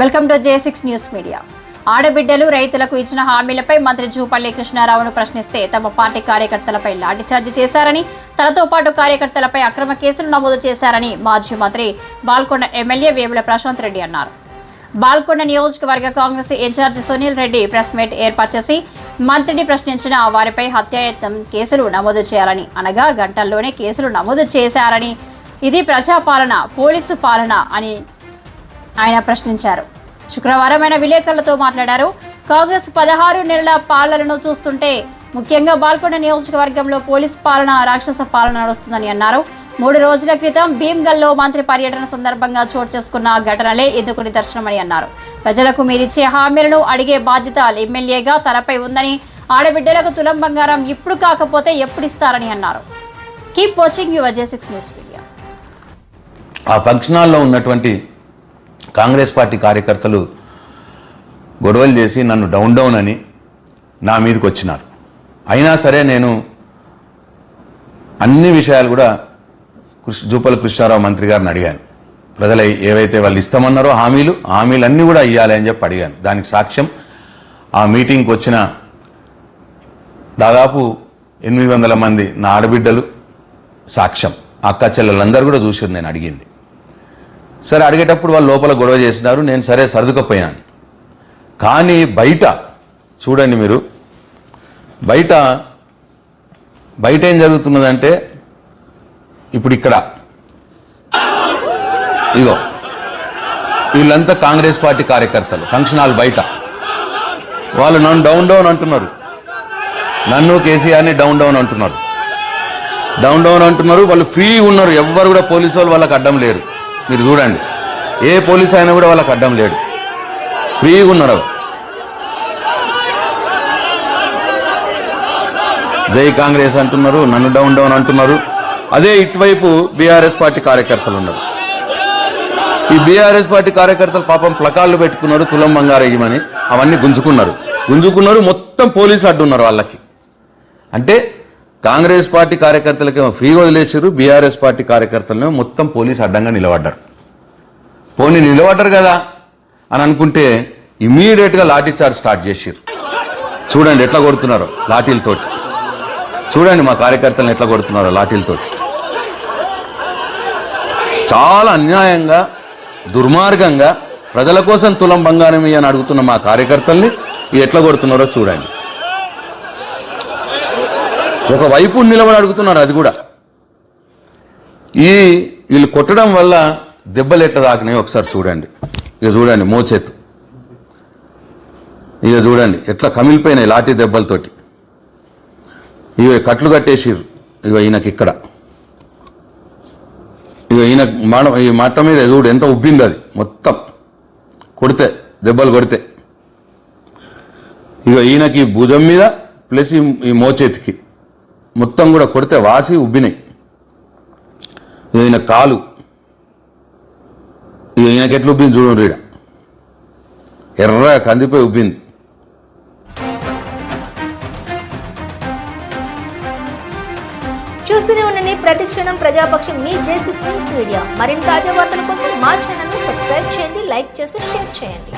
Welcome to J six news media. ఆడబిడ్డలు రైతులకు ఇచ్చిన హామీలపై మంత్రి జూపల్లి కృష్ణారావును ప్రశ్నిస్తే తమ పార్టీ కార్యకర్తలపై లాఠీఛార్జి చేశారని తనతో పాటు కార్యకర్తలపై అక్రమ కేసులు నమోదు చేశారని మాజీ మంత్రి బాల్కొండ ఎమ్మెల్యే వేముల ప్రశాంత్ రెడ్డి అన్నారు. బాల్కొండ నియోజకవర్గ Congress incharge Sunil Reddy press meet ఏర్పాటు చేసి మంత్రిని ప్రశ్నించిన వారిపై హత్యాయత్నం కేసులు నమోదు చేయాలని అనగా గంటల్లోనే కేసులు నమోదు చేశారని ఇది ప్రజాపాలన పోలీసు పాలన అని ఆయన ప్రశ్నించారు. శుక్రవారం ఆయన విలేకరులతో మాట్లాడారు. కాంగ్రెస్ పదహారు నెలల పాలనను చూస్తుంటే ముఖ్యంగా బాల్కొండ నియోజకవర్గంలో పోలీస్ పాలన రాక్షస పాలన నడుస్తుందని అన్నారు. మూడు రోజుల క్రితం భీమ్గల్లో మంత్రి పర్యటన సందర్భంగా చోటు చేసుకున్న ఘటనలే ఎందుకు నిదర్శనమని అన్నారు. ప్రజలకు మీరిచ్చే హామీలను అడిగే బాధ్యత ఎమ్మెల్యేగా తనపై ఉందని ఆడబిడ్డలకు తులం బంగారం ఇప్పుడు కాకపోతే ఎప్పుడు ఇస్తారని అన్నారు. Keep watching your J six news media. ఆ ఫంక్షన్ హాల్లో ఉన్నటువంటి కాంగ్రెస్ పార్టీ కార్యకర్తలు గొడవలు చేసి నన్ను డౌన్ డౌన్ అని నా మీదకి వచ్చినారు. అయినా సరే నేను అన్ని విషయాలు కూడా కృష్ జూపల కృష్ణారావు మంత్రి గారిని అడిగాను. ప్రజలు ఏవైతే వాళ్ళు ఇస్తామన్నారో హామీలు హామీలన్నీ కూడా ఇవ్వాలి అని చెప్పి అడిగాను. దానికి సాక్ష్యం ఆ మీటింగ్కి వచ్చిన దాదాపు ఎనిమిది వందల మంది నా ఆడబిడ్డలు సాక్ష్యం. అక్క చెల్లెలందరూ కూడా చూసారు నేను అడిగింది. సరే అడిగేటప్పుడు వాళ్ళు లోపల గొడవ చేసినారు నేను సరే సర్దుకపోయాను. కానీ బయట చూడండి మీరు బయట బయట ఏం జరుగుతున్నదంటే ఇప్పుడు ఇక్కడ ఇగో వీళ్ళంతా కాంగ్రెస్ పార్టీ కార్యకర్తలు ఫంక్షన్ హాల్ బయట. వాళ్ళు నన్ను డౌన్ డౌన్ అంటున్నారు. నన్ను కేసీఆర్ని డౌన్ డౌన్ అంటున్నారు. డౌన్ డౌన్ అంటున్నారు వాళ్ళు ఫ్రీ ఉన్నారు ఎవ్వరు కూడా పోలీసు వాళ్ళు వాళ్ళకి అడ్డం లేరు. మీరు చూడండి. ఏ పోలీస్ అయినా కూడా వాళ్ళకి అడ్డం లేడు ఫ్రీగా ఉన్నారు. జై కాంగ్రెస్ అంటున్నారు నన్ను డౌన్ డౌన్ అంటున్నారు. అదే ఇటువైపు బీఆర్ఎస్ పార్టీ కార్యకర్తలు ఉన్నారు. ఈ బీఆర్ఎస్ పార్టీ కార్యకర్తలు పాపం ప్లకాళ్ళు పెట్టుకున్నారు తులం బంగారేయమని అవన్నీ గుంజుకున్నారు. గుంజుకున్నారు మొత్తం పోలీసు అడ్డున్నారు వాళ్ళకి. అంటే కాంగ్రెస్ పార్టీ కార్యకర్తలకేమో ఫ్రీ వదిలేశారు బీఆర్ఎస్ పార్టీ కార్యకర్తలనేమో మొత్తం పోలీసు అడ్డంగా నిలబడ్డారు. పోనీ నిలబడ్డారు కదా అని అనుకుంటే ఇమీడియట్గా లాఠీ చార్జ్ స్టార్ట్ చేశారు. చూడండి ఎట్లా కొడుతున్నారో లాఠీలతోటి. చూడండి మా కార్యకర్తలను ఎట్లా కొడుతున్నారో లాఠీలతోటి. చాలా అన్యాయంగా దుర్మార్గంగా ప్రజల కోసం తులం బంగారం అని అడుగుతున్న మా కార్యకర్తల్ని ఎట్లా కొడుతున్నారో చూడండి. ఒక వైపు నిలబడి అడుగుతున్నారు అది కూడా. ఈ వీళ్ళు కొట్టడం వల్ల దెబ్బలు ఎట్లా తాకినాయి ఒకసారి చూడండి. ఇక చూడండి మోచేతు. ఇక చూడండి ఎట్లా కమిలిపోయినాయి లాఠీ దెబ్బలతోటి. ఇవి కట్లు కట్టేసిర్రు ఇక ఈయనకి ఇక్కడ. ఇక ఈయన మాడ ఈ మాట మీద చూడు ఎంత ఉబ్బింది అది మొత్తం. కొడితే దెబ్బలు కొడితే. ఇక ఈయనకి భుజం మీద ప్లస్ ఈ ఈ మోచేతికి. మొత్తం కూడా కొడితే వాసి ఉబ్బినాయి ఈయన కాలు. ఇది ఈయనకి ఎట్లా ఉబ్బింది చూడండి ఈడ. ఎర్ర కందిపోయి ఉబ్బింది. చూస్తూనే ఉండండి ప్రతిక్షణం ప్రజాపక్షం మీ జే న్యూస్ మీడియా. మరిన్ని తాజా వార్తల కోసం మా ఛానల్ సబ్స్క్రైబ్ చేయండి లైక్ చేసి షేర్ చేయండి.